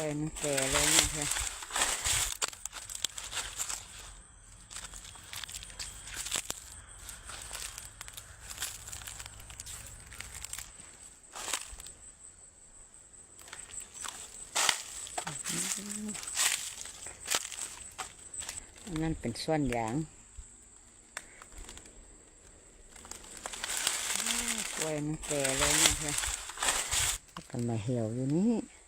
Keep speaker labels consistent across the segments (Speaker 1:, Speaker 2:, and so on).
Speaker 1: ล้วยมันแก่แล้วนี่ค่ะนั่นเป็นส่วนยางกล้วยมันแก่แล้วนี่ค่ะกันมาเหี่ยวอยู่นี่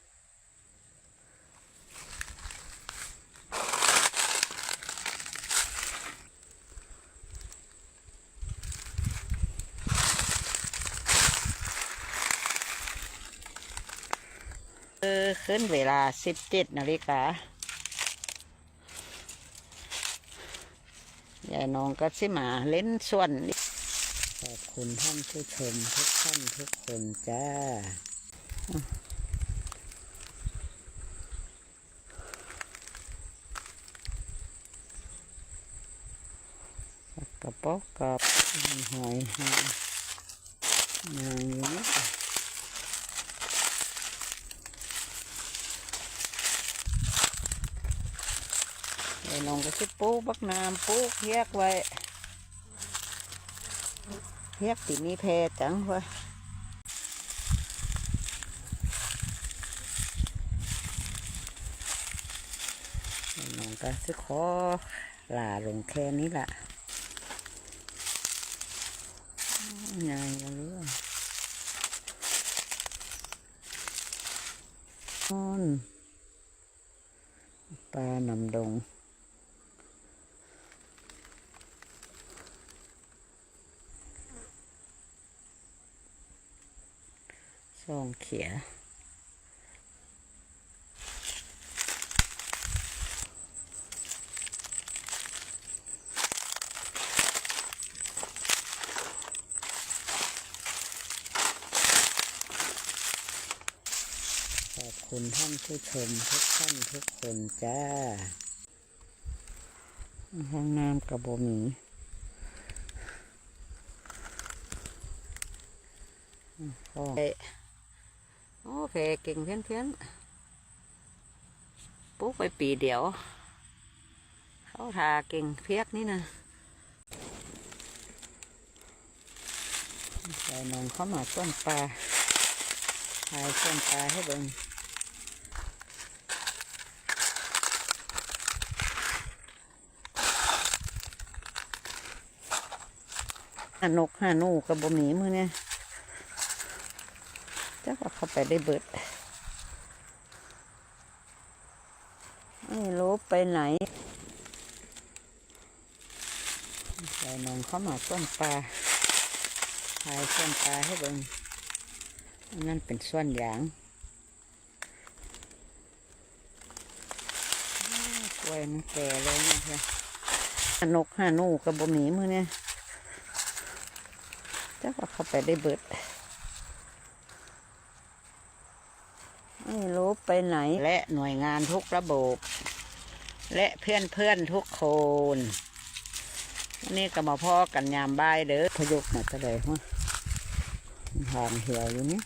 Speaker 1: ขึ้นเวลาสิบเจ็ดนาฬิกายายน้องก็สิมาเล่นส่วน ขอบคุณท่านผู้ชมทุกท่านทุกคนจ้ากระป๋อกกับหอยหอยนางอยู่นี่ ไอ้น้องก็ สิปลูกบักน้ำปลูกเฮียกไว้เฮียกตีนีแพจังวะน้องก็สิขอลาลงแค่นี้ละง่ายเลยนอนปลานำดง ซองเขียขอบคุณท่านผู้ชมทุกท่านทุกคนจ้า ห้องน้ำกระโบมีห้อ โอเคเก่งเพี้ยนเพี้ยนปุ๊บไปปีเดียว เขาทาเก่งเพียกนี่นะใส่นองเข้ามาต้นปลาถ่ายต้นปลาให้เบิ่งหานกหานูกับบหมีมือเนี่ย จักว่าเข้าไปได้เบิด ไม่รู้ไปไหนใส่นองเข้ามาต้นปลาถ่ายต้นปลาให้เบิ่งนั่นเป็นส่วนยางกล้วยมันแก่แล้วนี่ค่ะนกห้านูกับบหมีมือเนี่ยจักว่าเข้าไปได้เบิด ไม่รู้ไปไหน และหน่วยงานทุกระบบ และเพื่อนเพื่อนทุกคนนนี้ก็มาพ่อกันยามบ่ายเด้อพยุกมาตะเลยฮะทางเหี่ยวอยู่นี้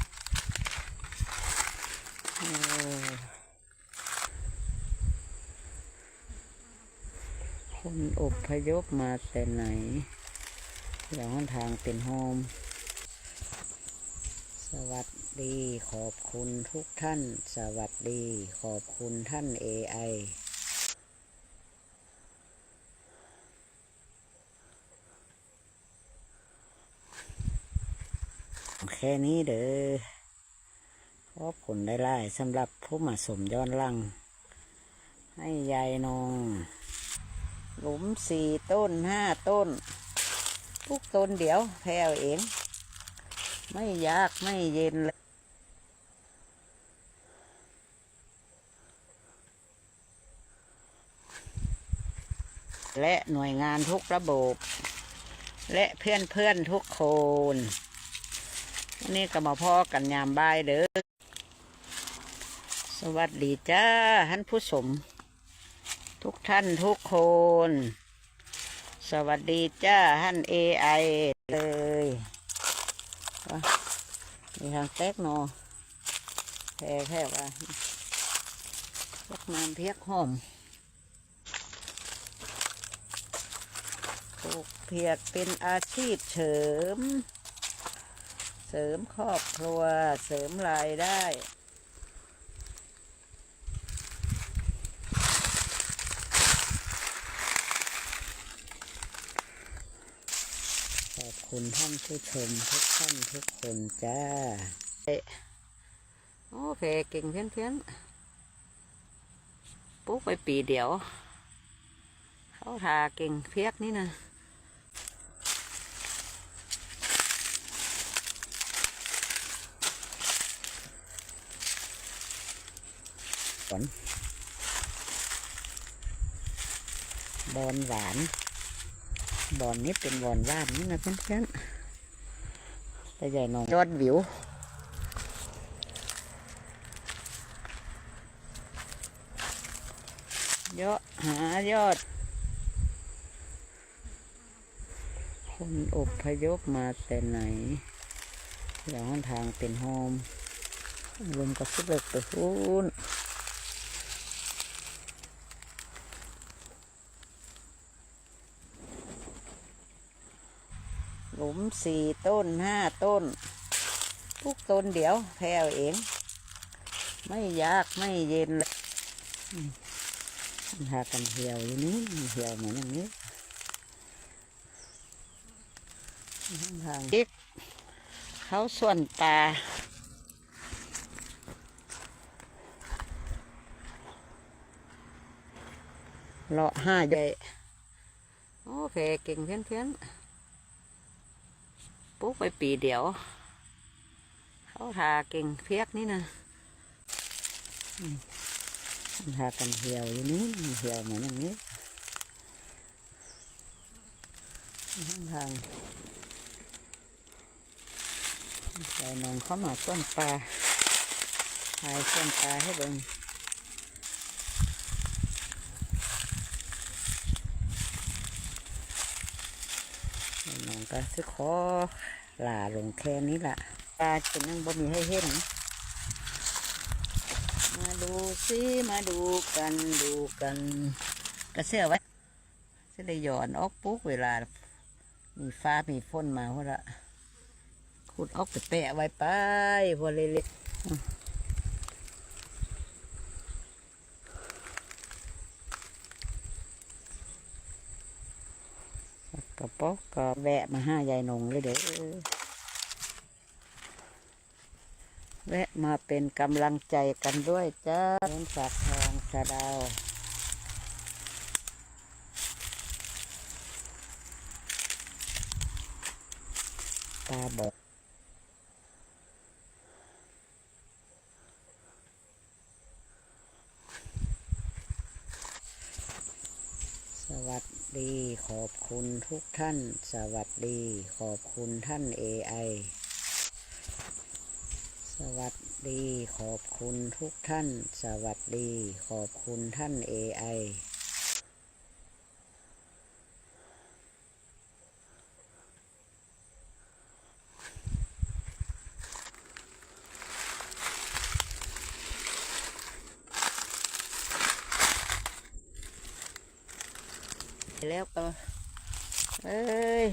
Speaker 1: คนอบพยพมาแต่ไหนอย่างทางเป็นโฮม สวัสดีขอบคุณทุกท่าน สวัสดีขอบคุณท่าน AI แค่นี้เด้อขอบคุณได้ไล่สำหรับผู้มาสมย้อนลัง ให้ยายนอง หลุมสี่ต้นห้าต้น ทุกต้นเดี๋ยวแพรเอาเอง ไม่ยากไม่เย็นเลยและหน่วยงานทุกระบบ และเพื่อนเพื่อนทุกคนวันนี้ก็มาพ่อกันยามบ่ายเด้อสวัสดีจ้าท่านผู้ชมทุกท่านทุกคน สวัสดีจ้าท่านเอไอเลย ว่ามีทางแตกโนแพ่แค่ว่าพวกน้ำเพียกหอมปลูกเพียกเป็นอาชีพเสริม เสริมครอบครัว เสริมรายได้ ขอบ คุณท่านผู้ชมทุกท่านทุกคนจ้าเอ๊ะโอเคเก่งเพี้ยนเพี้ยนๆปุ๊บไปปีเดียว เขาทาเก่งเพียกนี่นะฝนบอนหวาน บอนนี้เป็นบอนว่านนี่นะเพื่อนๆแต่ใหญ่หนองยอดวิวเยอะหายอด คนอบพยพมาแต่ไหนอย่างทางเป็นโฮมรวมกับสุดเล็กไปพูน มสี่ต้นห้าต้น ทุกต้นเดี๋ยวแพรวเอง ไม่ยากไม่เย็นเลยหากันเหี่ยวอยู่นี้เหี่ยวเหมือนอย่างนี้ทางอีกเขาส่วนตาเลาะห้าใหญ่โอเคเก่งเพี้ยนเพี้ยน ปุ๊บไปปีเดียว เขาทาเก่งเพียกนี่นะทากันเหี่ยวอยู่นี้เหี่ยวเหมือนอย่างนี้ทางใส่นองเข้ามาส่วนปลาทายส่วนปลาให้เบิ่ง น้อง ก็ซื้อขอลาลงแค่นี้ละตาเป็นยังบ่มีให้เห็น มาดูสิมาดูกันดูกันกระเสื้อไว้จะได้หย่อนออกปุ๊กเวลา มีฟ้ามีฝนมาพอละขุดออกไปแปะไว้ไปพอเล็กๆก ระป๋อกก็แวะมาห้ายายนงเลยเด้อแวะมาเป็นกำลังใจกันด้วยจ้าเล่นสักทองสะดาวตาบอดสวัส ดี ขอบคุณทุกท่าน สวัสดี ขอบคุณท่าน AI สวัสดี ขอบคุณทุกท่าน สวัสดี ขอบคุณท่าน AI แล้วก็เอ้ย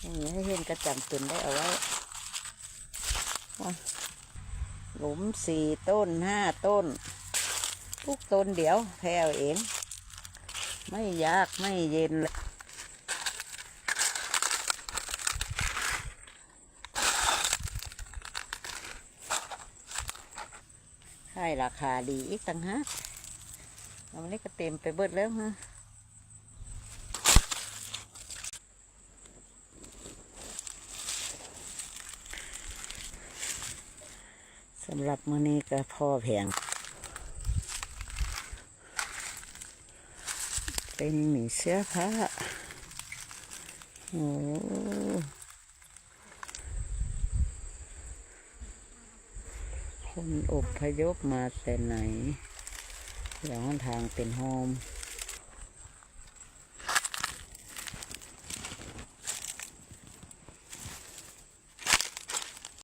Speaker 1: อย่างนี้ให้เห็นกระจำตุนได้เอาไว้หลุมสี่ต้นห้าต้น ทุกต้นเดี๋ยวแพรวเอง ไม่ยากไม่เย็นเลยให้ราคาดีอีกต่างหากเอาวันนี้ก็เต็มไปเบิดแล้วฮะ สำหรับมื้อนี้ก็พ่อแผงเป็นหมีเสื้อผ้าโอ้คนอบพยพมาแต่ไหนอย่างหนทางเป็นโฮม